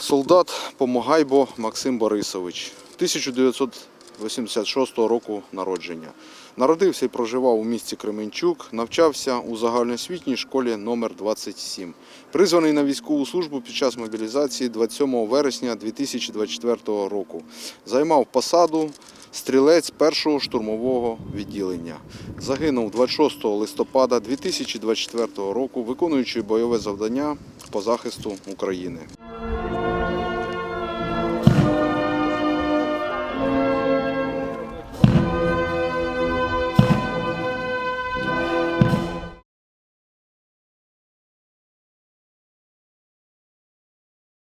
Солдат Помогайбо Максим Борисович, 1986 року народження. Народився і проживав у місті Кременчук, навчався у загальноосвітній школі номер 27 Призваний на військову службу під час мобілізації 27 вересня 2024 року. Займав посаду стрілець першого штурмового відділення. Загинув 26 листопада 2024 року, виконуючи бойове завдання по захисту України.